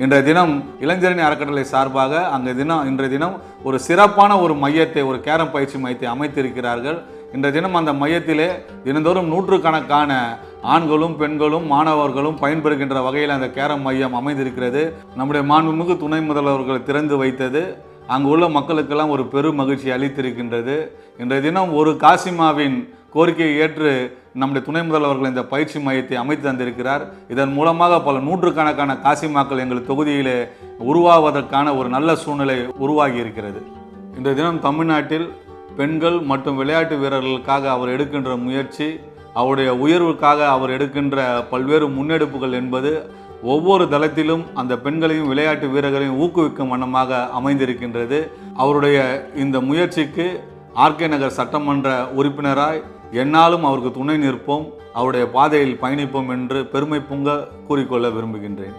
இன்றைய தினம் இளைஞரணி அறக்கட்டளை சார்பாக அங்கே தினம் இன்றைய தினம் ஒரு சிறப்பான ஒரு மையத்தை ஒரு கேரம் பயிற்சி மையத்தை அமைத்திருக்கிறார்கள். இன்றைய தினம் அந்த மையத்திலே தினந்தோறும் நூற்றுக்கணக்கான ஆண்களும் பெண்களும் மாணவர்களும் பயன்பெறுகின்ற வகையில் அந்த கேரம் மையம் அமைந்திருக்கிறது. நம்முடைய மாண்புமிகு துணை முதல்வர்கள் திறந்து வைத்தது. அங்கு உள்ள மக்களுக்கெல்லாம் ஒரு பெரும் மகிழ்ச்சி அளித்திருக்கின்றது. இன்றைய தினம் ஒரு காசிமாவின் கோரிக்கையை ஏற்று நம்முடைய துணை முதல்வர்கள் இந்த பயிற்சி மையத்தை அமைத்து தந்திருக்கிறார். இதன் மூலமாக பல நூற்றுக்கணக்கான காசிமாக்கள் எங்கள் தொகுதியிலே உருவாவதற்கான ஒரு நல்ல சூழ்நிலை உருவாகி இருக்கிறது. இன்றைய தினம் தமிழ்நாட்டில் பெண்கள் மற்றும் விளையாட்டு வீரர்களுக்காக அவர் எடுக்கின்ற முயற்சி அவருடைய உயர்வுக்காக அவர் எடுக்கின்ற பல்வேறு முன்னெடுப்புகள் என்பது ஒவ்வொரு தளத்திலும் அந்த பெண்களையும் விளையாட்டு வீரர்களையும் ஊக்குவிக்கும் வண்ணமாக அமைந்திருக்கின்றது. அவருடைய இந்த முயற்சிக்கு ஆர்கே நகர் சட்டமன்ற உறுப்பினராய் என்னாலும் அவருக்கு துணை நிற்போம் அவருடைய பாதையில் பயணிப்போம் என்று பெருமை பொங்க கூறிக்கொள்ள விரும்புகின்றேன்.